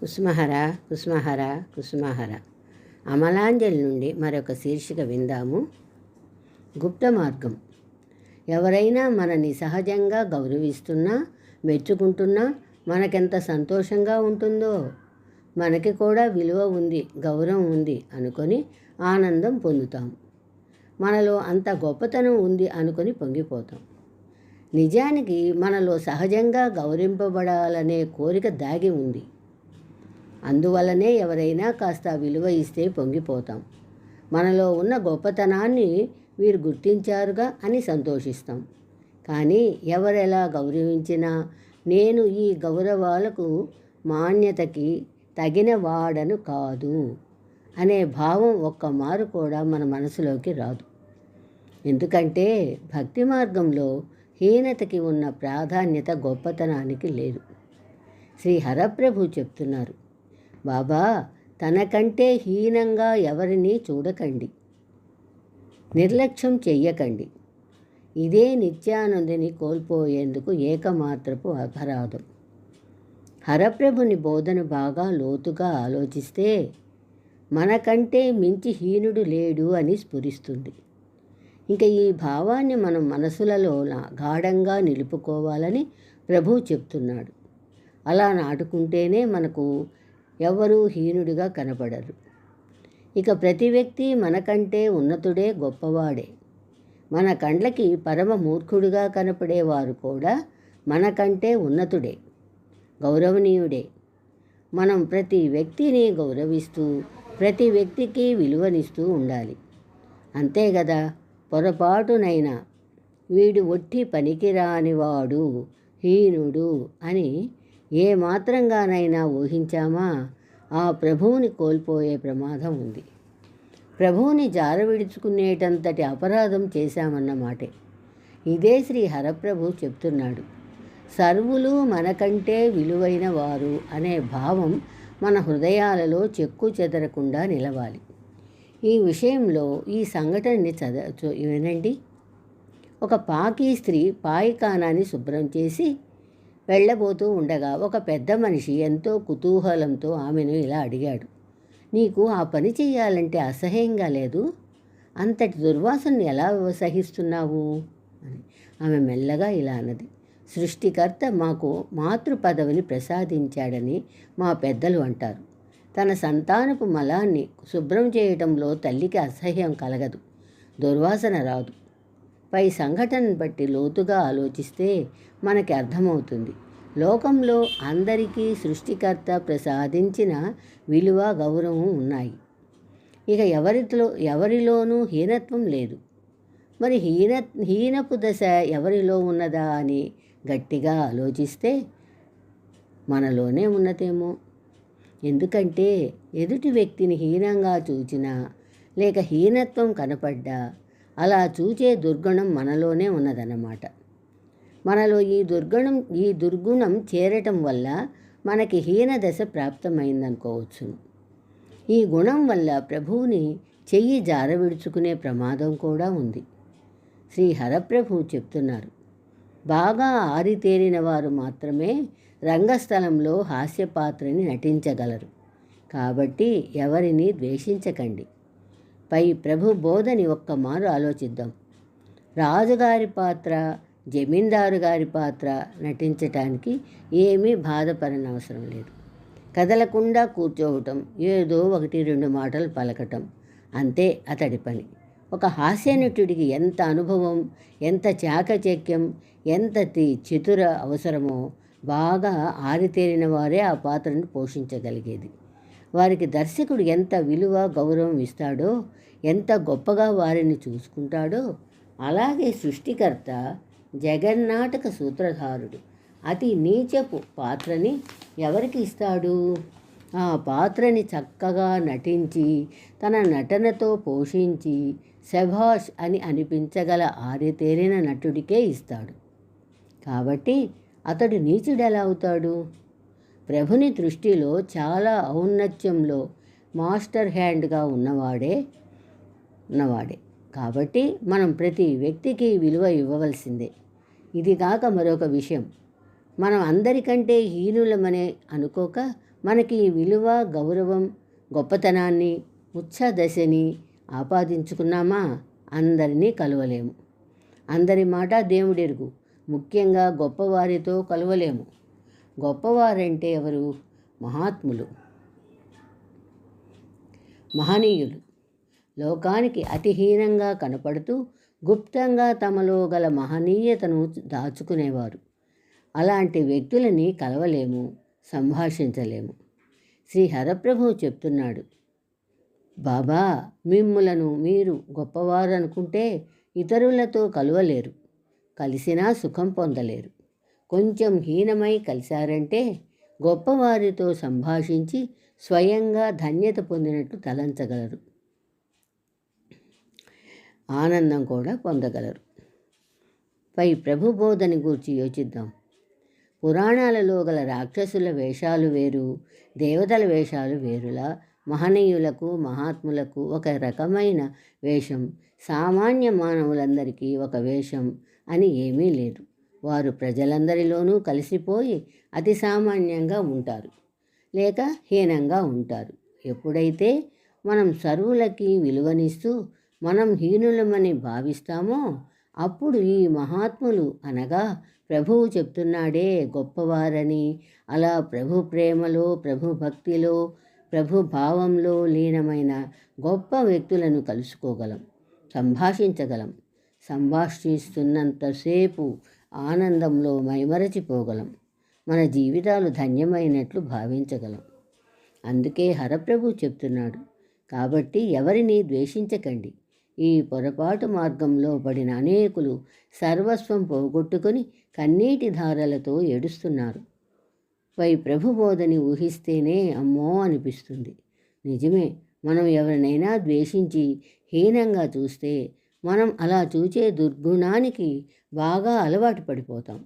కుసుమహర కుసుమహర కుసుమహర. అమలాంజలి నుండి మరొక శీర్షిక విందాము. గుప్త మార్గం. ఎవరైనా మనని సహజంగా గౌరవిస్తున్నా మెచ్చుకుంటున్నా మనకెంత సంతోషంగా ఉంటుందో మనకి కూడా విలువ ఉంది గౌరవం ఉంది అనుకొని ఆనందం పొందుతాం. మనలో అంత గొప్పతనం ఉంది అనుకొని పొంగిపోతాం. నిజానికి మనలో సహజంగా గౌరవింపబడాలనే కోరిక దాగి ఉంది. అందువల్లనే ఎవరైనా కాస్త విలువ ఇస్తే పొంగిపోతాం. మనలో ఉన్న గొప్పతనాన్ని వీరు గుర్తించారుగా అని సంతోషిస్తాం. కానీ ఎవరెలా గౌరవించినా నేను ఈ గౌరవాలకు మాన్యతకి తగిన వాడను కాదు అనే భావం ఒక్క మారు కూడా మన మనసులోకి రాదు. ఎందుకంటే భక్తి మార్గంలో హీనతకి ఉన్న ప్రాధాన్యత గొప్పతనానికి లేదు. శ్రీ హరప్రభు చెప్తున్నారు బాబా తనకంటే హీనంగా ఎవరిని చూడకండి. నిర్లక్ష్యం చెయ్యకండి. ఇదే నిత్యానందిని కోల్పోయేందుకు ఏకమాత్రపు అపరాధం. హరప్రభుని బోధన బాగా లోతుగా ఆలోచిస్తే మనకంటే మించి హీనుడు లేడు అని స్ఫురిస్తుంది. ఇంకా ఈ భావాన్ని మనం మనసులలో గాఢంగా నిలుపుకోవాలని ప్రభు చెప్తున్నాడు. అలా నాటుకుంటేనే మనకు ఎవరూ హీనుడిగా కనపడరు ఇక ప్రతి వ్యక్తి మనకంటే ఉన్నతుడే గొప్పవాడే. మన కండ్లకి పరమ మూర్ఖుడిగా కనపడేవారు కూడా మనకంటే ఉన్నతుడే గౌరవనీయుడే. మనం ప్రతి వ్యక్తిని గౌరవిస్తూ ప్రతి వ్యక్తికి విలువనిస్తూ ఉండాలి. అంతే కదా పొరపాటునైనా వీడు ఒట్టి పనికిరానివాడు హీనుడు అని ఏ మాత్రంగానైనా ఊహించామా? ఆ ప్రభువుని కోల్పోయే ప్రమాదం ఉంది. ప్రభువుని జారవిడుచుకునేటంతటి అపరాధం చేశామన్నమాటే ఇదే శ్రీ హరప్రభు చెప్తున్నాడు. సర్వులు మనకంటే విలువైన వారు అనే భావం మన హృదయాలలో చెక్కు చెదరకుండా నిలవాలి. ఈ విషయంలో ఈ సంఘటనని చద వినండి ఒక పాకీ స్త్రీ పాయికానాన్ని శుభ్రం చేసి వెళ్ళబోతూ ఉండగా ఒక పెద్ద మనిషి ఎంతో కుతూహలంతో ఆమెను ఇలా అడిగాడు నీకు ఆ పని చేయాలంటే అసహ్యంగా లేదు? అంతటి దుర్వాసనను ఎలా సహిస్తున్నావు? అని ఆమె మెల్లగా ఇలా అన్నది. సృష్టికర్త మాకు మాతృ పదవిని ప్రసాదించాడని మా పెద్దలు అంటారు. తన సంతానపు మలాన్ని శుభ్రం చేయడంలో తల్లికి అసహ్యం కలగదు. దుర్వాసన రాదు. పై సంఘటనను బట్టి లోతుగా ఆలోచిస్తే మనకి అర్థమవుతుంది. లోకంలో అందరికీ సృష్టికర్త ప్రసాదించిన విలువ గౌరవం ఉన్నాయి. ఇక ఎవరిలో ఎవరిలోనూ హీనత్వం లేదు. మరి హీన హీనపు దశ ఎవరిలో ఉన్నదా అని గట్టిగా ఆలోచిస్తే మనలోనే ఉన్నదేమో. ఎందుకంటే ఎదుటి వ్యక్తిని హీనంగా చూచినా లేక హీనత్వం కనపడ్డా అలా చూచే దుర్గుణం మనలోనే ఉన్నదన్నమాట. మనలో ఈ దుర్గుణం ఈ దుర్గుణం చేరటం వల్ల మనకి హీన దశ ప్రాప్తమైందనుకోవచ్చును ఈ గుణం వల్ల ప్రభువుని చెయ్యి జారవిడుచుకునే ప్రమాదం కూడా ఉంది. శ్రీ హరప్రభు చెప్తున్నారు బాగా ఆరితేరిన వారు మాత్రమే రంగస్థలంలో హాస్యపాత్రని నటించగలరు. కాబట్టి ఎవరిని ద్వేషించకండి. పై ప్రభు బోధని ఒక్క మారు ఆలోచిద్దాం. రాజుగారి పాత్ర జమీందారు గారి పాత్ర నటించటానికి ఏమీ బాధపడనవసరం లేదు. కదలకుండా కూర్చోవటం ఏదో ఒకటి రెండు మాటలు పలకటం అంతే అతడి పని. ఒక హాస్యనటుడికి ఎంత అనుభవం ఎంత చాకచక్యం ఎంత చతుర అవసరమో బాగా ఆరితేరిన వారే ఆ పాత్రను పోషించగలిగేది. వారికి దర్శకుడు ఎంత విలువ గౌరవం ఇస్తాడో ఎంత గొప్పగా వారిని చూసుకుంటాడో అలాగే సృష్టికర్త జగన్నాటక సూత్రధారుడు. అతి నీచపు పాత్రని ఎవరికి ఇస్తాడు? ఆ పాత్రని చక్కగా నటించి తన నటనతో పోషించి శభాష్ అని అనిపించగల ఆరితేరిన నటుడికే ఇస్తాడు. కాబట్టి అతడు నీచుడు ఎలా అవుతాడు? ప్రభుని దృష్టిలో చాలా ఔన్నత్యంలో మాస్టర్ హ్యాండ్గా ఉన్నవాడే ఉన్నవాడే. కాబట్టి మనం ప్రతి వ్యక్తికి విలువ ఇవ్వవలసిందే. ఇది కాక మరొక విషయం. మనం అందరికంటే హీనులమనే అనుకోక మనకి విలువ గౌరవం గొప్పతనాన్ని ఉత్సాహదశని ఆపాదించుకున్నామా? అందరినీ కలవలేము. అందరి మాట దేవుడెరుగు. ముఖ్యంగా గొప్పవారితో కలవలేము. గొప్పవారంటే ఎవరు? మహాత్ములు. మహనీయులు. లోకానికి అతిహీనంగా కనపడుతూ గుప్తంగా తమలో గల మహనీయతను దాచుకునేవారు. అలాంటి వ్యక్తులని కలవలేము సంభాషించలేము. శ్రీ హరప్రభు చెప్తున్నాడు బాబా మిమ్ములను మీరు గొప్పవారు అనుకుంటే ఇతరులతో కలవలేరు. కలిసినా సుఖం పొందలేరు. కొంచెం హీనమై కలిశారంటే గొప్పవారితో సంభాషించి స్వయంగా ధన్యత పొందినట్లు తలంచగలరు. ఆనందం కూడా పొందగలరు. పై ప్రభుబోధని గూర్చి యోచిద్దాం. పురాణాలలో గల రాక్షసుల వేషాలు వేరు దేవతల వేషాలు వేరులా మహనీయులకు మహాత్ములకు ఒక రకమైన వేషం సామాన్య మానవులందరికీ ఒక వేషం అని ఏమీ లేదు. వారు ప్రజలందరిలోనూ కలిసిపోయి అతి సామాన్యంగా ఉంటారు లేక హీనంగా ఉంటారు. ఎప్పుడైతే మనం సర్వులకి విలువనిస్తూ మనం హీనులమని భావిస్తామో అప్పుడు ఈ మహాత్ములు అనగా ప్రభువు చెప్తున్నాడే గొప్పవారని అలా ప్రభు ప్రేమలో ప్రభు భక్తిలో ప్రభు భావంలో లీనమైన గొప్ప వ్యక్తులను కలుసుకోగలం సంభాషించగలం. సంభాషిస్తున్నంతసేపు ఆనందంలో మైమరచిపోగలం. మన జీవితాలు ధన్యమైనట్లు భావించగలం. అందుకే హరప్రభు చెప్తున్నాడు కాబట్టి ఎవరిని ద్వేషించకండి. ఈ పొరపాటు మార్గంలో పడిన అనేకులు సర్వస్వం పోగొట్టుకొని కన్నీటి ధారలతో ఏడుస్తున్నారు. పై ప్రభుబోధని ఊహిస్తేనే అమ్మో అనిపిస్తుంది. నిజమే మనం ఎవరినైనా ద్వేషించి హీనంగా చూస్తే మనం అలా చూచే దుర్గుణానికి బాగా అలవాటు పడిపోతాం.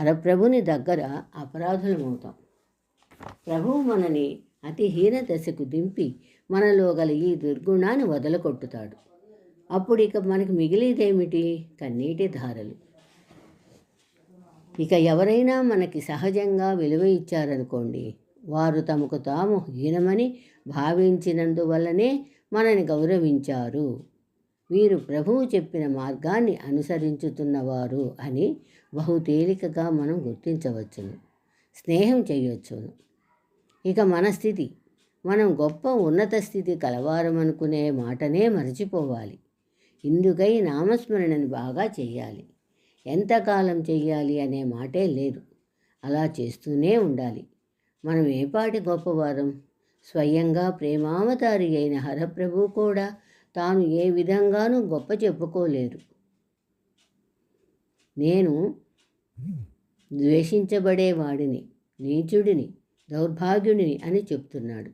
హరప్రభుని దగ్గర అపరాధులమవుతాం. ప్రభువు మనని అతి హీన దశకు దింపి మనలో గల ఈ దుర్గుణాన్ని వదలకొట్టుతాడు అప్పుడు ఇక మనకి మిగిలేదేమిటి? కన్నీటి ధారలు. ఇక ఎవరైనా మనకి సహజంగా విలువ ఇచ్చారనుకోండి వారు తమకు తాము హీనమని భావించినందువల్లనే మనని గౌరవించారు. వీరు ప్రభువు చెప్పిన మార్గాన్ని అనుసరించుతున్నవారు అని బహు తేలికగా మనం గుర్తించవచ్చును స్నేహం చేయవచ్చును. ఇక మన స్థితి మనం గొప్ప ఉన్నత స్థితి కలవారమనుకునే మాటనే మరచిపోవాలి. ఇందుకై నామస్మరణని బాగా చేయాలి. ఎంతకాలం చేయాలి అనే మాటే లేదు. అలా చేస్తూనే ఉండాలి. మనం ఏపాటి గొప్పవారం? స్వయంగా ప్రేమావతారి అయిన హరప్రభు కూడా తాను ఏ విధంగానూ గొప్ప చెప్పుకోలేరు నేను ద్వేషించబడేవాడిని నీచుడిని దౌర్భాగ్యుడిని అని చెప్తున్నాడు.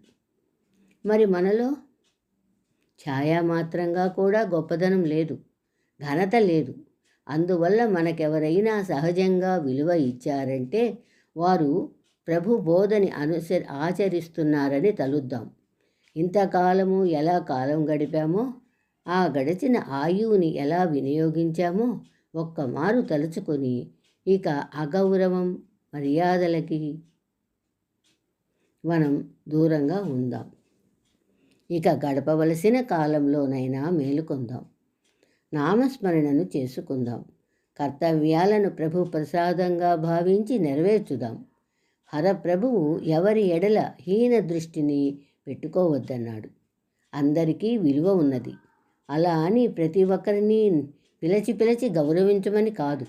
మరి మనలో ఛాయామాత్రంగా కూడా గొప్పదనం లేదు ఘనత లేదు. అందువల్ల మనకెవరైనా సహజంగా విలువ ఇచ్చారంటే వారు ప్రభు బోధని అనుసరి ఆచరిస్తున్నారని తలుద్దాం. ఇంతకాలము ఎలా కాలం గడిపామో ఆ గడిచిన ఆయువుని ఎలా వినియోగించామో ఒక్క మారు తలుచుకొని ఇక అగౌరవం మర్యాదలకి మనం దూరంగా ఉందాం. ఇక గడపవలసిన కాలంలోనైనా మేలుకొందాం. నామస్మరణను చేసుకుందాం. కర్తవ్యాలను ప్రభు ప్రసాదంగా భావించి నెరవేర్చుదాం. హరప్రభువు ఎవరి ఎడల హీన దృష్టిని పెట్టుకోవద్దన్నాడు. అందరికీ విలువ ఉన్నది. అలా అని ప్రతి ఒక్కరిని పిలచి పిలచి గౌరవించమని కాదు.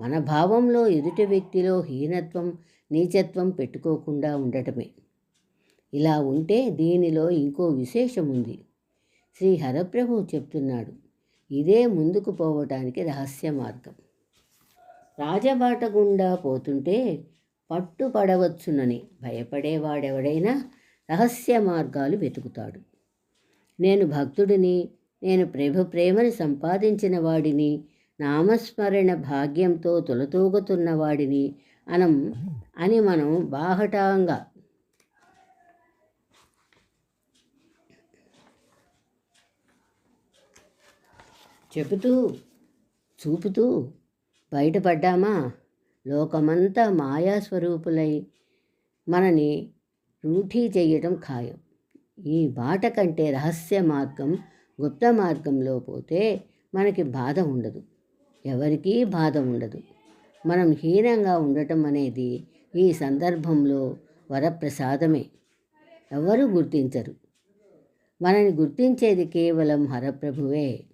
మన భావంలో ఎదుటి వ్యక్తిలో హీనత్వం నీచత్వం పెట్టుకోకుండా ఉండటమే. ఇలా ఉంటే దీనిలో ఇంకో విశేషం ఉంది. శ్రీ హరప్రభు చెప్తున్నాడు ఇదే ముందుకు పోవటానికి రహస్య మార్గం. రాజబాట గుండా పోతుంటే పట్టుపడవచ్చునని భయపడేవాడెవడైనా రహస్య మార్గాలు వెతుకుతాడు. నేను భక్తుడిని నేను ప్రభు ప్రేమని సంపాదించిన వాడిని నామస్మరణ భాగ్యంతో తొలతూగుతున్న వాడిని అనం అని మనం బాహటంగా చెబుతూ చూపుతూ బయటపడ్డామా? లోకమంతా మాయాస్వరూపులై మనని రూఢీ చేయటం ఖాయం. ఈ బాట కంటే రహస్య మార్గం గుప్త మార్గంలో పోతే మనకి బాధ ఉండదు. ఎవరికీ బాధ ఉండదు. మనం హీనంగా ఉండటం అనేది ఈ సందర్భంలో వరప్రసాదమే. ఎవరు గుర్తించరు. మనని గుర్తించేది కేవలం హరప్రభువే.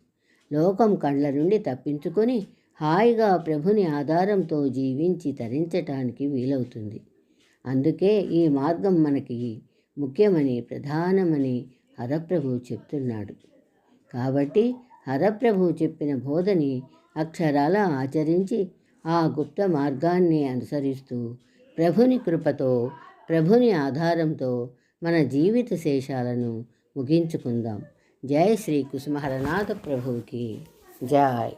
లోకం కళ్ళ నుండి తప్పించుకొని హాయిగా ప్రభుని ఆధారంతో జీవించి తరించటానికి వీలవుతుంది. అందుకే ఈ మార్గం మనకి ముఖ్యమని ప్రధానమని హరప్రభు చెప్తున్నాడు. కాబట్టి హరప్రభు చెప్పిన బోధని అక్షరాల ఆచరించి ఆ గుప్త మార్గాన్ని అనుసరిస్తూ ప్రభుని కృపతో ప్రభుని ఆధారంతో మన జీవిత శేషాలను ముగించుకుందాం. జై శ్రీ కుసుమహరనాథ ప్రభువుకి. జై.